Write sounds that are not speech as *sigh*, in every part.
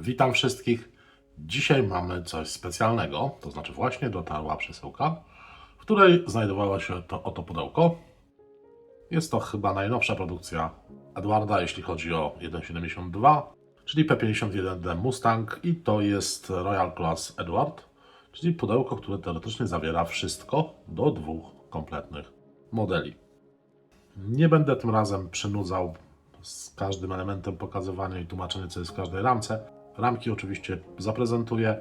Witam wszystkich. Dzisiaj mamy coś specjalnego, to znaczy właśnie dotarła przesyłka, w której znajdowała się to oto pudełko. Jest to chyba najnowsza produkcja Edwarda, jeśli chodzi o 1.72, czyli P51D Mustang i to jest Royal Class Edward, czyli pudełko, które teoretycznie zawiera wszystko do dwóch kompletnych modeli. Nie będę tym razem przynudzał z każdym elementem pokazywania i tłumaczenia, co jest w każdej ramce. Ramki oczywiście zaprezentuję.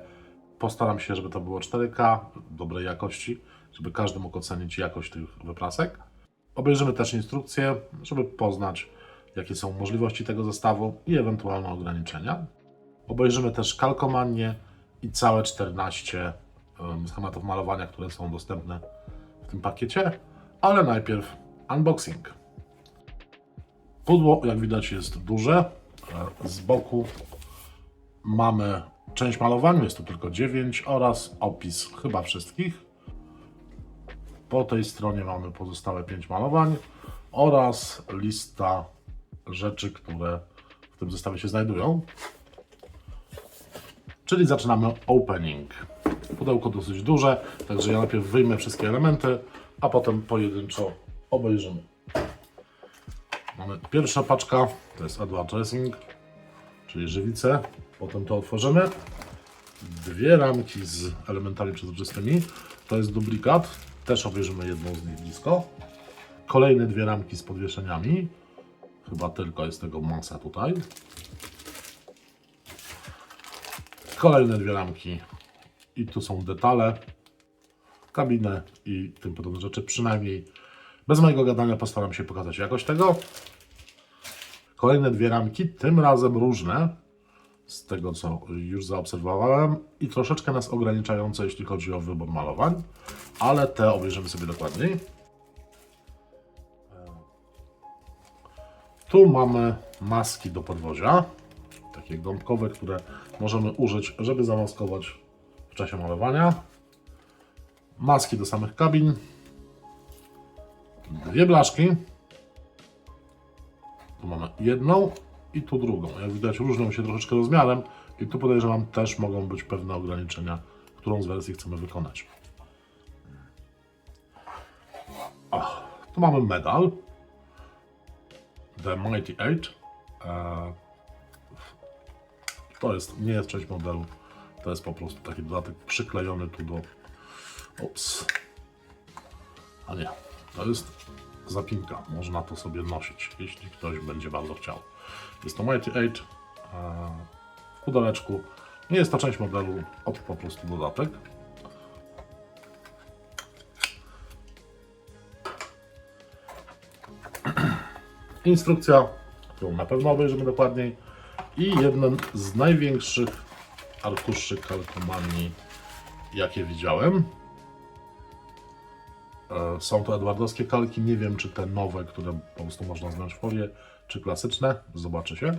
Postaram się, żeby to było 4K, dobrej jakości, żeby każdy mógł ocenić jakość tych wyprasek. Obejrzymy też instrukcję, żeby poznać, jakie są możliwości tego zestawu i ewentualne ograniczenia. Obejrzymy też kalkomanię i całe 14 em, schematów malowania, które są dostępne w tym pakiecie, ale najpierw unboxing. Pudło, jak widać, jest duże. E, Z boku mamy część malowania, jest tu tylko 9 oraz opis chyba wszystkich. Po tej stronie mamy pozostałe 5 malowań oraz lista rzeczy, które w tym zestawie się znajdują. Czyli zaczynamy opening. Pudełko dosyć duże, także ja najpierw wyjmę wszystkie elementy, a potem pojedynczo obejrzymy. Mamy pierwsza paczka, to jest Dressing, czyli żywice. Potem to otworzymy. Dwie ramki z elementami przezroczystymi. To jest duplikat, też obejrzymy jedną z nich blisko. Kolejne dwie ramki z podwieszeniami. Chyba tylko jest tego masa tutaj. Kolejne dwie ramki i tu są detale, kabinę i tym podobne rzeczy. Przynajmniej bez mojego gadania postaram się pokazać jakość tego. Kolejne dwie ramki, tym razem różne, z tego co już zaobserwowałem i troszeczkę nas ograniczające, jeśli chodzi o wybór malowań, ale te obejrzymy sobie dokładniej. Tu mamy maski do podwozia, takie gąbkowe, które możemy użyć, żeby zamaskować w czasie malowania. Maski do samych kabin, dwie blaszki. Tu mamy jedną i tu drugą. Jak widać, różnią się troszeczkę rozmiarem i tu podejrzewam też mogą być pewne ograniczenia, którą z wersji chcemy wykonać. O, tu mamy medal. The Mighty Eight. E, To jest, nie jest część modelu. To jest po prostu taki dodatek przyklejony tu do. Ups. A nie, to jest zapinka. Można to sobie nosić, jeśli ktoś będzie bardzo chciał. Jest to Mighty 8 e, w pudełeczku. Nie jest to część modelu, od po prostu dodatek. *clears throat* Instrukcja, którą na pewno obejrzymy dokładniej. I jeden z największych arkuszy kalkomanii, jakie widziałem. E, Są to edwardowskie kalki. Nie wiem, czy te nowe, które po prostu można zdjąć w folię, czy klasyczne. Zobaczy się.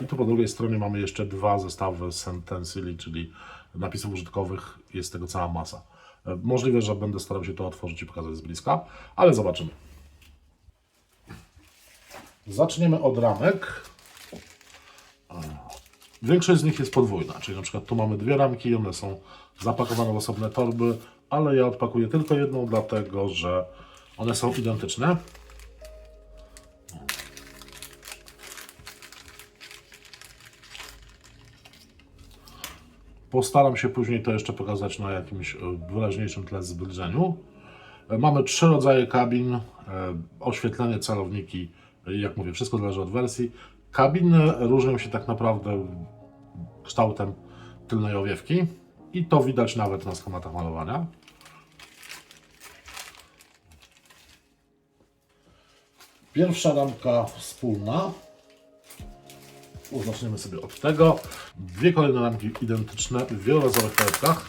I tu po drugiej stronie mamy jeszcze dwa zestawy Sentencili, czyli napisów użytkowych. Jest tego cała masa. E, Możliwe, że będę starał się to otworzyć i pokazać z bliska, ale zobaczymy. Zaczniemy od ramek. Większość z nich jest podwójna, czyli na przykład tu mamy dwie ramki one są zapakowane w osobne torby, ale ja odpakuję tylko jedną, dlatego że one są identyczne. Postaram się później to jeszcze pokazać na jakimś e, wyraźniejszym tle zbliżeniu. E, Mamy trzy rodzaje kabin, e, oświetlenie, celowniki, jak mówię, wszystko zależy od wersji. Kabiny różnią się tak naprawdę kształtem tylnej owiewki i to widać nawet na schematach malowania. Pierwsza ramka wspólna. Zaczniemy sobie od tego. Dwie kolejne ramki identyczne w wielorazowych peretkach.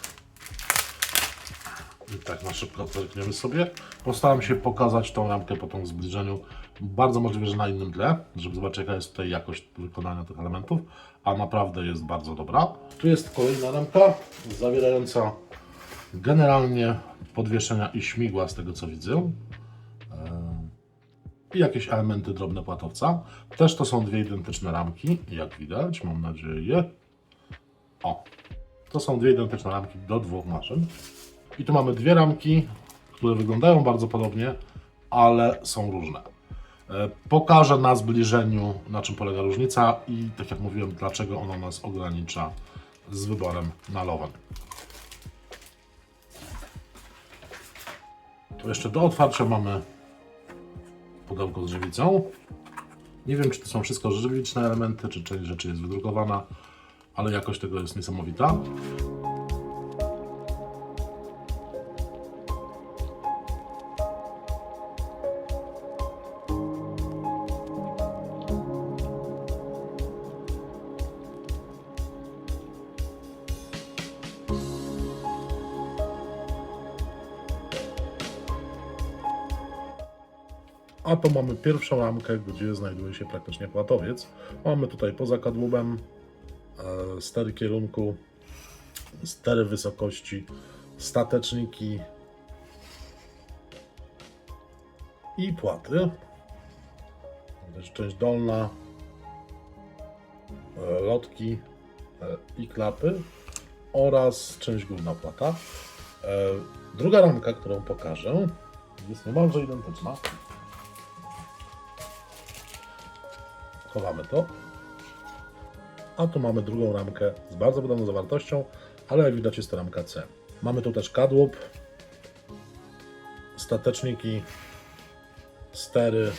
I tak na szybko zerkniemy sobie. Postaram się pokazać tą ramkę po tym zbliżeniu. Bardzo możliwe, że na innym tle, żeby zobaczyć jaka jest tutaj jakość wykonania tych elementów. A naprawdę jest bardzo dobra. Tu jest kolejna ramka zawierająca generalnie podwieszenia i śmigła z tego co widzę. I jakieś elementy drobne płatowca. Też to są dwie identyczne ramki, jak widać, mam nadzieję. O, to są dwie identyczne ramki do dwóch maszyn. I tu mamy dwie ramki, które wyglądają bardzo podobnie, ale są różne. E, Pokażę na zbliżeniu, na czym polega różnica i tak jak mówiłem, dlaczego ona nas ogranicza z wyborem nalowań. Tu jeszcze do otwarcia mamy pudełko z żywicą. Nie wiem, czy to są wszystko żywiczne elementy, czy część rzeczy jest wydrukowana, ale jakość tego jest niesamowita. A to mamy pierwszą ramkę, gdzie znajduje się praktycznie płatowiec. Mamy tutaj poza kadłubem e, stery kierunku, stery wysokości, stateczniki i płaty. Część dolna, e, lotki e, i klapy oraz część górna płata. Druga ramka, którą pokażę, jest niemalże identyczna. Chowamy to. A tu mamy drugą ramkę z bardzo podobną zawartością, ale jak widać jest to ramka C. Mamy tu też kadłub, stateczniki, stery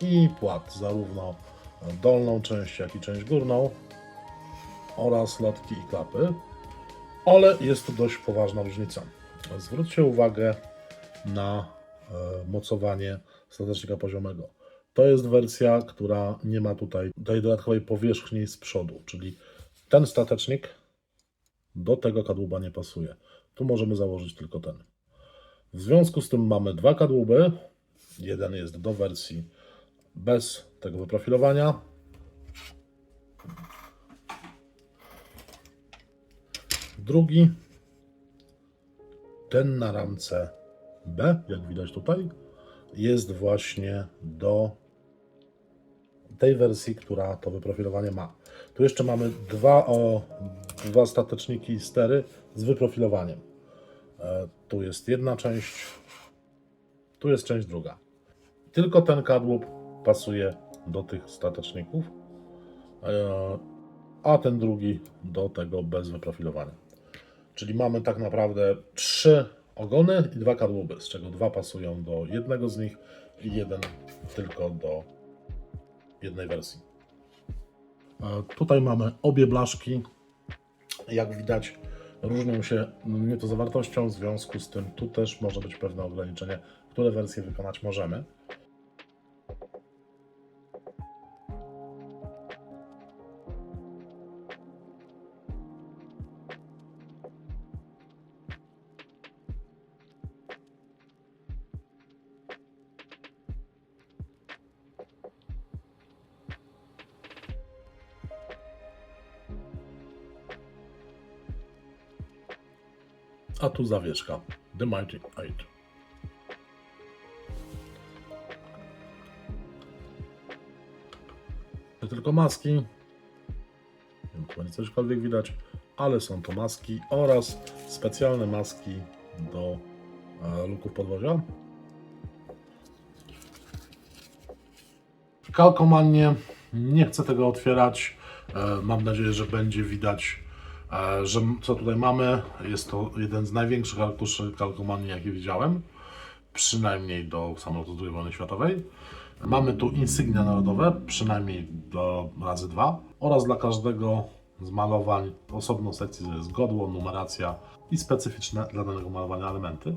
i płat, zarówno dolną część, jak i część górną oraz lotki i klapy. Ale jest tu dość poważna różnica. Zwróćcie uwagę na e, mocowanie statecznika poziomego. To jest wersja, która nie ma tutaj tej dodatkowej powierzchni z przodu, czyli ten statecznik do tego kadłuba nie pasuje. Tu możemy założyć tylko ten. W związku z tym mamy dwa kadłuby. Jeden jest do wersji bez tego wyprofilowania. Drugi, ten na ramce B, jak widać tutaj, jest właśnie do tej wersji, która to wyprofilowanie ma. Tu jeszcze mamy dwa, o, dwa stateczniki stery z wyprofilowaniem. E, tu jest jedna część, tu jest część druga. Tylko ten kadłub pasuje do tych stateczników, e, a ten drugi do tego bez wyprofilowania. Czyli mamy tak naprawdę trzy ogony i dwa kadłuby, z czego dwa pasują do jednego z nich i jeden tylko do jednej wersji. Tutaj mamy obie blaszki. Jak widać, różnią się nie to zawartością, w związku z tym tu też może być pewne ograniczenie, które wersje wykonać możemy. A tu zawieszka. The Mighty Eight. To tylko maski. Nie wiem, nie cośkolwiek widać, ale są to maski oraz specjalne maski do e, luków podwozia. W kalkomannie nie chcę tego otwierać. E, Mam nadzieję, że będzie widać, że co tutaj mamy. Jest to jeden z największych arkuszy kalkomanii, jakie widziałem. Przynajmniej do samolotu II wojny światowej. Mamy tu insygnia narodowe, przynajmniej do razy dwa. Oraz dla każdego z malowań osobną sekcję jest godło, numeracja i specyficzne dla danego malowania elementy.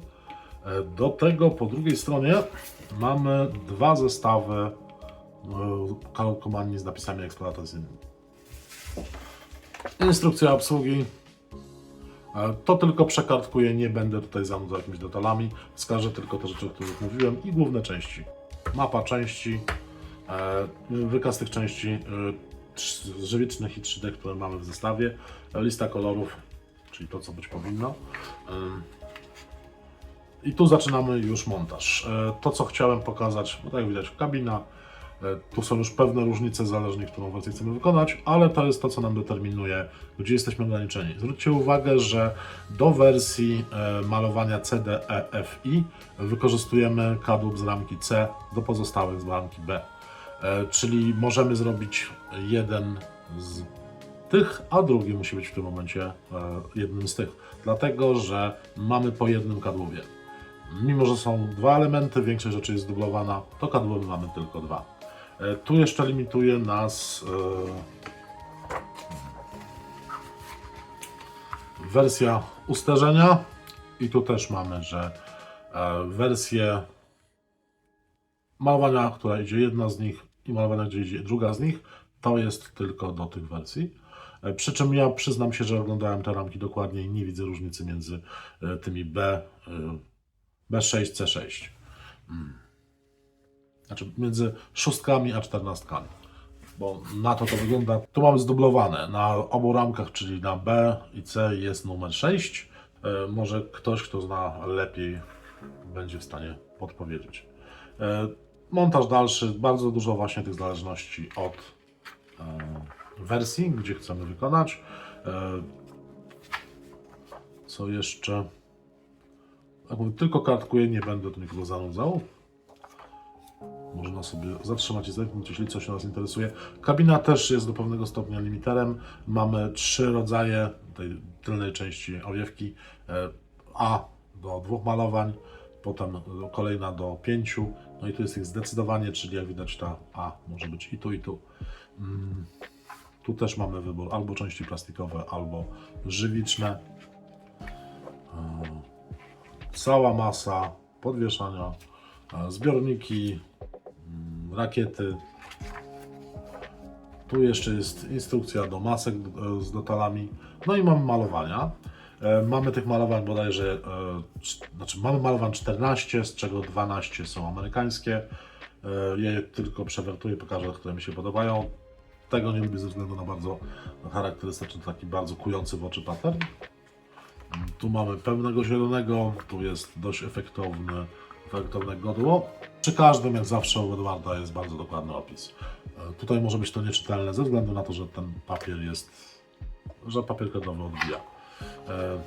E, Do tego po drugiej stronie mamy dwa zestawy e, kalkomanii z napisami eksploatacyjnymi. Instrukcja obsługi. E, To tylko przekartkuję, nie będę tutaj zanudzał jakimiś detalami. Wskażę tylko te rzeczy, o których mówiłem i główne części. Mapa części, e, wykaz tych części e, żywicznych i 3D, które mamy w zestawie, e, lista kolorów, czyli to, co być powinno. Em, I tu zaczynamy już montaż. E, To, co chciałem pokazać, bo tak jak widać, kabina, E, Tu są już pewne różnice, zależnie którą wersję chcemy wykonać, ale to jest to, co nam determinuje, gdzie jesteśmy ograniczeni. Zwróćcie uwagę, że do wersji e, malowania CD, E, F, I wykorzystujemy kadłub z ramki C do pozostałych z ramki B. E, Czyli możemy zrobić jeden z tych, a drugi musi być w tym momencie e, jednym z tych. Dlatego, że mamy po jednym kadłubie. Mimo, że są dwa elementy, większość rzeczy jest dublowana, to kadłuby mamy tylko dwa. E, Tu jeszcze limituje nas e, wersja usterzenia i tu też mamy, że e, wersję malowania, która idzie jedna z nich i malowania, gdzie idzie druga z nich, to jest tylko do tych wersji. Przy czym ja przyznam się, że oglądałem te ramki dokładnie i nie widzę różnicy między tymi B, e, B6, C6. Znaczy między szóstkami a czternastkami. Bo na to to wygląda. Tu mamy zdublowane. Na obu ramkach, czyli na B i C jest numer 6. E, Może ktoś, kto zna lepiej, będzie w stanie podpowiedzieć. E, Montaż dalszy, bardzo dużo właśnie tych zależności od e, wersji, gdzie chcemy wykonać. Co jeszcze? Tylko kartkuję, nie będę tu nikogo zanudzał. Można sobie zatrzymać i zerknąć, jeśli coś nas interesuje. Kabina też jest do pewnego stopnia limiterem. Mamy trzy rodzaje tej tylnej części owiewki. E, A do dwóch malowań, potem kolejna do pięciu. No i tu jest ich zdecydowanie, czyli jak widać ta A może być i tu, i tu. Mm, Tu też mamy wybór albo części plastikowe, albo żywiczne. E, Cała masa podwieszania, e, zbiorniki, rakiety. Tu jeszcze jest instrukcja do masek e, z detalami. No i mamy malowania. E, Mamy tych malowań bodajże, e, cz- znaczy mamy malowań 14, z czego 12 są amerykańskie. Je tylko przewertuję, pokażę, które mi się podobają. Tego nie lubię ze względu na bardzo charakterystyczny, taki bardzo kujący w oczy pattern. Tu mamy pełnego zielonego, tu jest dość efektowny, efektowne godło. Przy każdym, jak zawsze u Edwarda jest bardzo dokładny opis. E, Tutaj może być to nieczytelne ze względu na to, że ten papier jest, że papier kredowy odbija. E,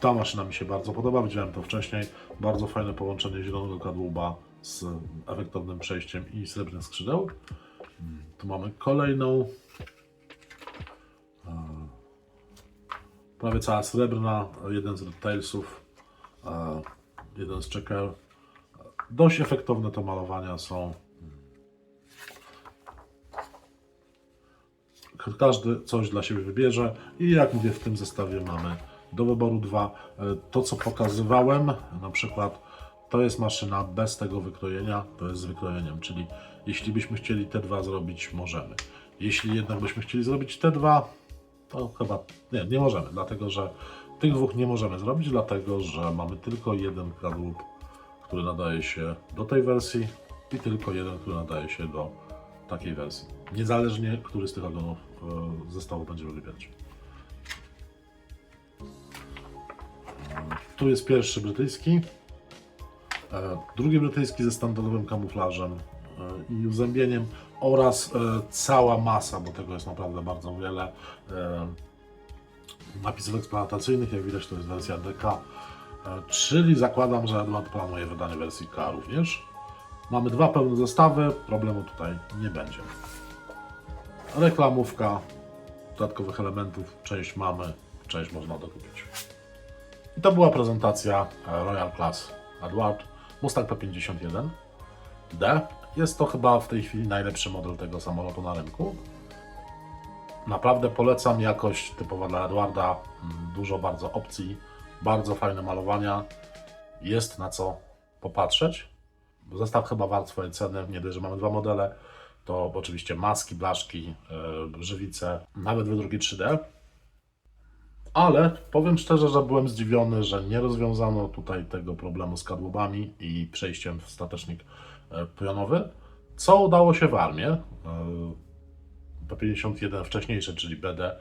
Ta maszyna mi się bardzo podoba, widziałem to wcześniej. Bardzo fajne połączenie zielonego kadłuba z efektownym przejściem i srebrnych skrzydeł. Mm, Tu mamy kolejną prawie cała srebrna, jeden z Tailsów, e, jeden z Checker. Dość efektowne te malowania są. Każdy coś dla siebie wybierze i jak mówię, w tym zestawie mamy do wyboru dwa. E, To, co pokazywałem, na przykład to jest maszyna bez tego wykrojenia, to jest z wykrojeniem, czyli jeśli byśmy chcieli te dwa zrobić, możemy. Jeśli jednak byśmy chcieli zrobić te dwa, to chyba nie, nie możemy, dlatego że tych dwóch nie możemy zrobić, dlatego że mamy tylko jeden kadłub, który nadaje się do tej wersji i tylko jeden, który nadaje się do takiej wersji. Niezależnie, który z tych ogonów e, zestawu będziemy wybierać. Tu jest pierwszy brytyjski, e, drugi brytyjski ze standardowym kamuflażem e, i uzębieniem oraz cała masa, bo tego jest naprawdę bardzo wiele napisów eksploatacyjnych, jak widać to jest wersja DK, czyli zakładam, że Edward planuje wydanie wersji K również. Mamy dwa pełne zestawy, problemu tutaj nie będzie. Reklamówka, dodatkowych elementów, część mamy, część można dokupić. I to była prezentacja e, Royal Class Edward Mustang P51 D. Jest to chyba w tej chwili najlepszy model tego samolotu na rynku. Naprawdę polecam jakość typowa dla Edwarda. Mm, Dużo bardzo opcji, bardzo fajne malowania. Jest na co popatrzeć. Zestaw chyba wart swojej ceny. Nie dość, że mamy dwa modele, to oczywiście maski, blaszki, yy, żywice, nawet wydruki 3D. Ale powiem szczerze, że byłem zdziwiony, że nie rozwiązano tutaj tego problemu z kadłubami i przejściem w statecznik e, pionowy, co udało się w armii. E, P51 wcześniejsze, czyli BD,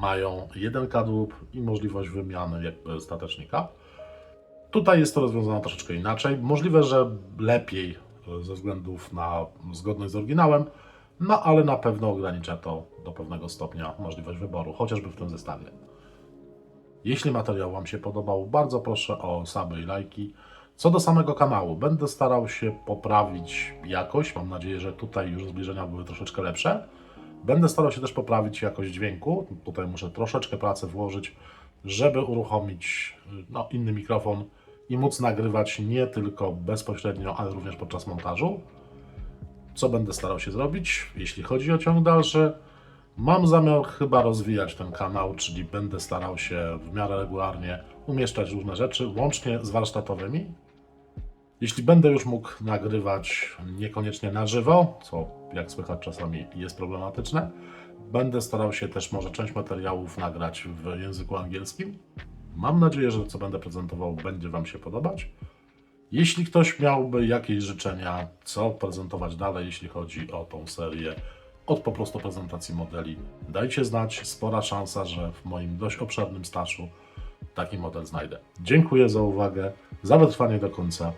mają jeden kadłub i możliwość wymiany jakby statecznika. Tutaj jest to rozwiązane troszeczkę inaczej. Możliwe, że lepiej e, ze względów na zgodność z oryginałem, no ale na pewno ogranicza to do pewnego stopnia możliwość wyboru, chociażby w tym zestawie. Jeśli materiał Wam się podobał, bardzo proszę o suby i lajki. Co do samego kanału, będę starał się poprawić jakość. Mam nadzieję, że tutaj już zbliżenia były troszeczkę lepsze. Będę starał się też poprawić jakość dźwięku. Tutaj muszę troszeczkę pracy włożyć, żeby uruchomić no, inny mikrofon i móc nagrywać nie tylko bezpośrednio, ale również podczas montażu. Co będę starał się zrobić, jeśli chodzi o ciąg dalszy? Mam zamiar chyba rozwijać ten kanał, czyli będę starał się w miarę regularnie umieszczać różne rzeczy, łącznie z warsztatowymi. Jeśli będę już mógł nagrywać niekoniecznie na żywo, co jak słychać czasami jest problematyczne, będę starał się też może część materiałów nagrać w języku angielskim. Mam nadzieję, że to, co będę prezentował, będzie Wam się podobać. Jeśli ktoś miałby jakieś życzenia, co prezentować dalej, jeśli chodzi o tą serię, od po prostu prezentacji modeli, dajcie znać. Spora szansa, że w moim dość obszernym staszu taki model znajdę. Dziękuję za uwagę, za wytrwanie do końca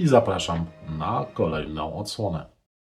i zapraszam na kolejną odsłonę.